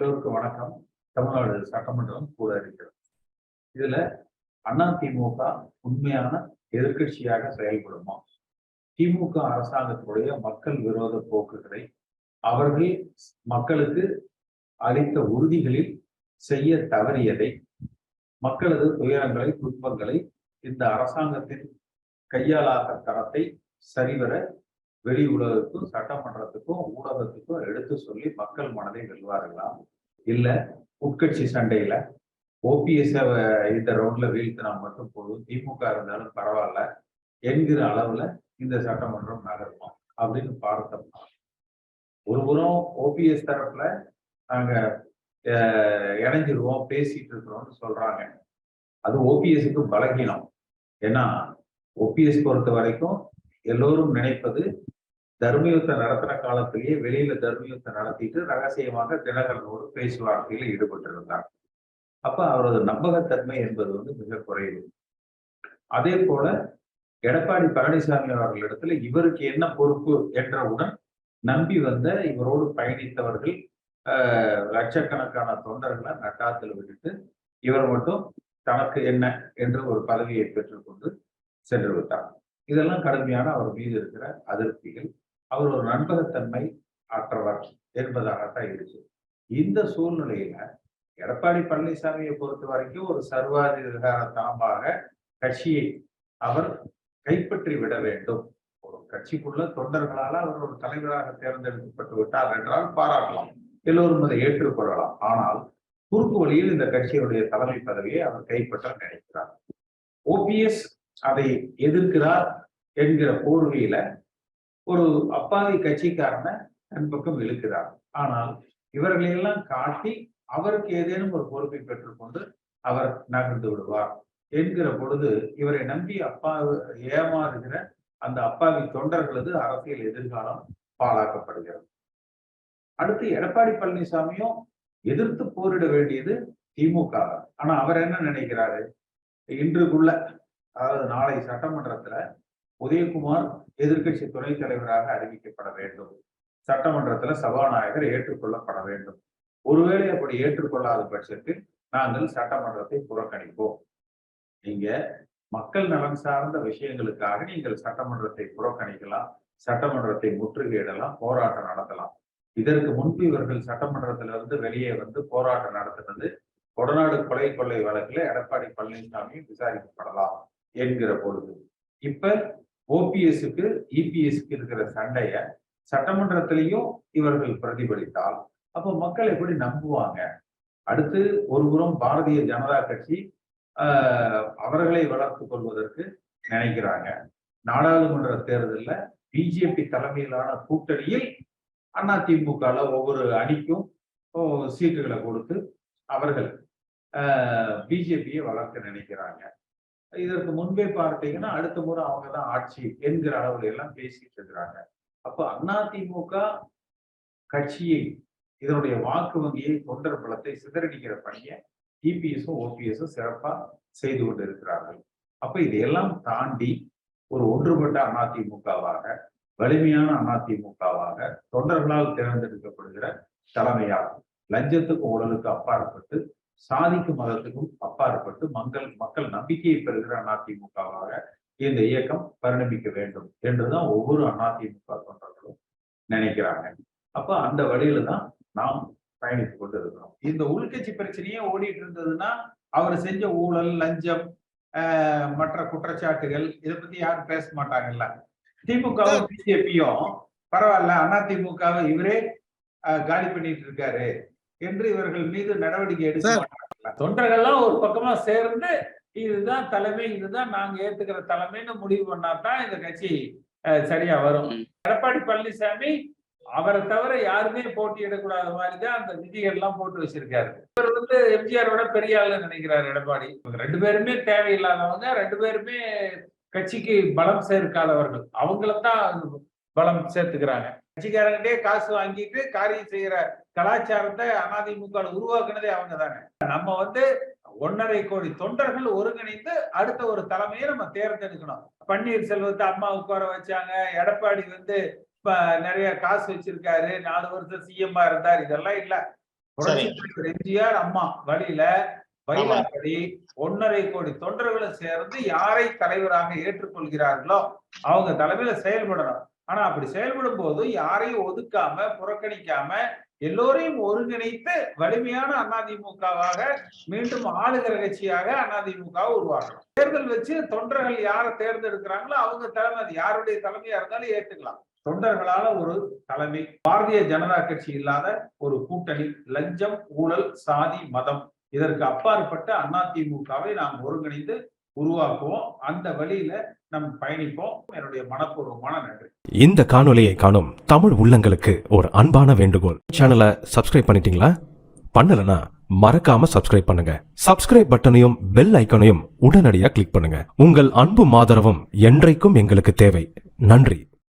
எல்லோருக்கும் வணக்கம். தமிழ்நாடு சட்டமன்றம் கூட இருக்கிறது. இதுல அதிமுக உண்மையான எதிர்கட்சியாக செயல்படுமா? திமுக அரசாங்கத்துடைய மக்கள் விரோத போக்குகளை அவர்கள் மக்களுக்கு அளித்த உறுதிகளில் செய்ய தவறியதை மக்களது துயரங்களை துன்பங்களை இந்த அரசாங்கத்தின் கையாளாத தரத்தை சரிவர வெளி உலகத்துக்கும் சட்டமன்றத்துக்கும் ஊடகத்துக்கும் எடுத்து சொல்லி மக்கள் மனதை வெல்வார்களாம். இல்ல உட்கட்சி சண்டையில ஓபிஎஸ் இந்த ரவுண்ட்ல வீழ்த்தினா மட்டும் போதும் திமுக இருந்தாலும் பரவாயில்ல என்கிற அளவுல இந்த சட்டமன்றம் நகருமா அப்படின்னு பார்த்தோம்னா ஒருபுறம் ஓபிஎஸ் தரப்புல நாங்க இணைஞ்சிருவோம் பேசிட்டு இருக்கிறோம்னு சொல்றாங்க. அது ஓபிஎஸ்க்கு பலகீனம். ஏன்னா ஓபிஎஸ் பொறுத்த வரைக்கும் எல்லோரும் நினைப்பது தர்மயுத்தம் நடத்துற காலத்திலேயே வெளியில தர்மயுத்தம் நடத்திட்டு ரகசியமாக தினகரனோடு பேச்சுவார்த்தையில ஈடுபட்டிருந்தார். அப்ப அவரது நம்பகத்தன்மை என்பது வந்து மிக குறைவு. அதே போல எடப்பாடி பழனிசாமி அவர்களிடத்துல இவருக்கு என்ன பொறுப்பு என்றவுடன் நம்பி வந்த இவரோடு பயணித்தவர்கள் லட்சக்கணக்கான தொண்டர்களை நட்டாத்தில் விட்டுட்டு இவர் மட்டும் தனக்கு என்ன என்று ஒரு பதவியை பெற்றுக்கொண்டு சென்று விட்டார் இதெல்லாம் கடுமையான அவர் மீது இருக்கிற அதிருப்திகள். அவர் ஒரு நண்பகத்தன்மை ஆற்றவர் என்பதாகத்தான் இருக்கு. இந்த சூழ்நிலையில எடப்பாடி பழனிசாமியை பொறுத்த வரைக்கும் ஒரு சர்வாதிகாரத்தனமாக கட்சியை அவர் கைப்பற்றி விட வேண்டும். ஒரு கட்சிக்குள்ள தொண்டர்களால் அவர் ஒரு தலைவராக தேர்ந்தெடுக்கப்பட்டு விட்டார் என்றால் பாராட்டலாம். எல்லோரும் அதை ஏற்றுக்கொள்ளலாம். ஆனால் குறுக்கு வழியில் இந்த கட்சியினுடைய தலைமை பதவியை அவர் கைப்பற்ற நினைக்கிறார். ஓபிஎஸ் அதை எதிர்க்கிறார் என்கிற போர்வையில ஒரு அப்பாவி கட்சிக்காரனை தன் பக்கம் இழுக்கிறார். ஆனால் இவர்களையெல்லாம் காட்டி அவருக்கு ஏதேனும் ஒரு பொறுப்பை பெற்றுக்கொண்டு அவர் நகர்ந்து விடுவார் என்கிற பொழுது இவரை நம்பி அப்பா ஏமாறுகிற அந்த அப்பாவி தொண்டர்களது அரசியல் எதிர்காலம் பாழாக்கப்படுகிறது. அடுத்து எடப்பாடி பழனிசாமியும் எதிர்த்து போரிட வேண்டியது திமுக ஆனா அவர் என்ன நினைக்கிறாரு? இன்றுக்குள்ள அதாவது நாளை சட்டமன்றத்துல உதயகுமார் எதிர்க்கட்சி துணைத் தலைவராக அறிவிக்கப்பட வேண்டும். சட்டமன்றத்துல சபாநாயகர் ஏற்றுக்கொள்ளப்பட வேண்டும். ஒருவேளை அப்படி ஏற்றுக்கொள்ளாத பட்சத்தில் நாங்கள் சட்டமன்றத்தை புறக்கணிப்போம். நீங்க மக்கள் நலன் சார்ந்த விஷயங்களுக்காக நீங்கள் சட்டமன்றத்தை புறக்கணிக்கலாம் சட்டமன்றத்தை முற்றுகையிடலாம் போராட்டம் நடத்தலாம். இதற்கு முன்பு இவர்கள் சட்டமன்றத்திலிருந்து வெளியே வந்து போராட்டம் நடத்தினது கொடநாடு கொலை கொள்ளை வழக்கில் எடப்பாடி பழனிசாமி விசாரிக்கப்படலாம் என்கிற பொழுது. இப்ப ஓபிஎஸ்க்கு இபிஎஸ்க்கு இருக்கிற சண்டைய சட்டமன்றத்திலையும் இவர்கள் பிரதிபலித்தால் அப்போ மக்கள் எப்படி நம்புவாங்க? அடுத்து ஒருபுறம் பாரதிய ஜனதா கட்சி அவர்களை வளர்த்துக் கொள்வதற்கு நினைக்கிறாங்க. நாடாளுமன்ற தேர்தலில் பிஜேபி தலைமையிலான கூட்டணியில் அதிமுகல ஒவ்வொரு அணிக்கும் சீட்டுகளை கொடுத்து அவர்கள் பிஜேபியை வளர்க்க நினைக்கிறாங்க. இதற்கு முன்பே பார்த்தீங்கன்னா அடுத்த முறை அவங்க தான் ஆட்சி என்கிற அளவுல எல்லாம் பேசிட்டு இருக்கிறாங்க. அப்போ அதிமுக கட்சியை இதனுடைய வாக்கு வங்கியை தொண்டர் பலத்தை சிதறடிக்கிற பணியை இபிஎஸும் ஓபிஎஸும் சிறப்பா செய்து கொண்டு இருக்கிறார்கள் அப்ப இதையெல்லாம் தாண்டி ஒரு ஒன்றுபட்ட அதிமுகவாக வலிமையான அதிமுகவாக தொண்டர்களால் தேர்ந்தெடுக்கப்படுகிற தலைமையாக லஞ்சத்துக்கு ஊழலுக்கு அப்பாற்பட்டு சாதிக்கும் மதத்துக்கும் அப்பாற்பட்டு மக்கள் மக்கள் நம்பிக்கையை பெறுகிற அதிமுகவாக இந்த இயக்கம் பரிணமிக்க வேண்டும் என்றுதான் ஒவ்வொரு அதிமுக தொண்டர்களும் நினைக்கிறாங்க. அப்ப அந்த வழியில தான் நாம் பயணித்துக் கொண்டு இருக்கிறோம் இந்த உள்கட்சி பிரச்சனையே ஓடிட்டு இருந்ததுன்னா அவர் செஞ்ச ஊழல் லஞ்சம் ஆஹ், மற்ற குற்றச்சாட்டுகள் இதை பத்தி யாரும் பேச மாட்டாங்கல்ல. திமுகவும் பிஜேபியும் பரவாயில்ல அதிமுகவை இவரே காலி பண்ணிட்டு இருக்காரு. என்று இவர்கள் மீது நடவடிக்கை எடுக்க தொண்டர்கள்லாம் ஒரு பக்கமா சேர்ந்து இதுதான் தலைமை இதுதான் நாங்க ஏத்துக்கிற தலைமைன்னு முடிவு பண்ணாதான் இந்த கட்சி சரியா வரும். எடப்பாடி பழனிசாமி அவரை தவிர யாருமே போட்டியிடக்கூடாத மாதிரிதான் அந்த விதிகள் எல்லாம் போட்டு வச்சிருக்காரு. இவர் வந்து எம்ஜிஆர் விட பெரிய ஆளுன்னு நினைக்கிறாரு எடப்பாடி. ரெண்டு பேருமே தேவையில்லாதவங்க ரெண்டு பேருமே கட்சிக்கு பலம் சேர்க்காதவர்கள். அவங்களத்தான் பலம் சேர்த்துக்கிறாங்க. கட்சிக்காரங்கிட்டே காசு வாங்கிட்டு காரியம் செய்யற கலாச்சாரத்தை அதிமுக உருவாக்குனதே அவங்க தானே நம்ம வந்து ஒன்னரை கோடி தொண்டர்கள் ஒருங்கிணைந்து அடுத்த ஒரு தலைமையை நம்ம தேர்ந்தெடுக்கணும். பன்னீர்செல்வத்தை அம்மா உட்கார வச்சாங்க. எடப்பாடி வந்து இப்ப நிறைய காசு வச்சிருக்காரு. நாலு வருஷம் சிஎம்மா இருந்தார். இதெல்லாம் இல்ல. எம்ஜிஆர் அம்மா வழியில வைலாப்படி ஒன்னரை கோடி தொண்டர்களும் சேர்ந்து யாரை தலைவராக ஏற்றுக்கொள்கிறார்களோ அவங்க தலைமையில செயல்படணும். ஆனா அப்படி செயல்படும் போது யாரையும் ஒதுக்காம புறக்கணிக்காம எல்லோரையும் ஒருங்கிணைத்து வலிமையான அதிமுகவாக மீண்டும் ஆளுகிற கட்சியாக அதிமுக உருவாக்கணும் தேர்தல் வச்சு தொண்டர்கள் யாரை தேர்ந்தெடுக்கிறாங்களோ அவங்க தலைமை அது யாருடைய தலைமையா இருந்தாலும் ஏத்துக்கலாம். தொண்டர்களால ஒரு தலைமை பாரதிய ஜனதா கட்சி இல்லாத ஒரு கூட்டணி லஞ்சம் ஊழல் சாதி மதம் இதற்கு அப்பாற்பட்ட அதிமுகவை நாம் ஒருங்கிணைந்து உருவாக்குவோம். அந்த வழியில நம் பயணிப்போம். என்னுடைய மனப்பூர்வமான நன்றி. இந்த காணொலியை காணும் தமிழ் உள்ளங்களுக்கு ஒரு அன்பான வேண்டுகோள். சேனலை சப்ஸ்கிரைப் பண்ணிட்டீங்களா? பண்ணலனா மறக்காம சப்ஸ்கிரைப் பண்ணுங்க. சப்ஸ்கிரைப் பட்டனையும் பெல் ஐக்கனையும் உடனடியாக கிளிக் பண்ணுங்க. உங்கள் அன்பும் ஆதரவும் என்றைக்கும் எங்களுக்கு தேவை. நன்றி.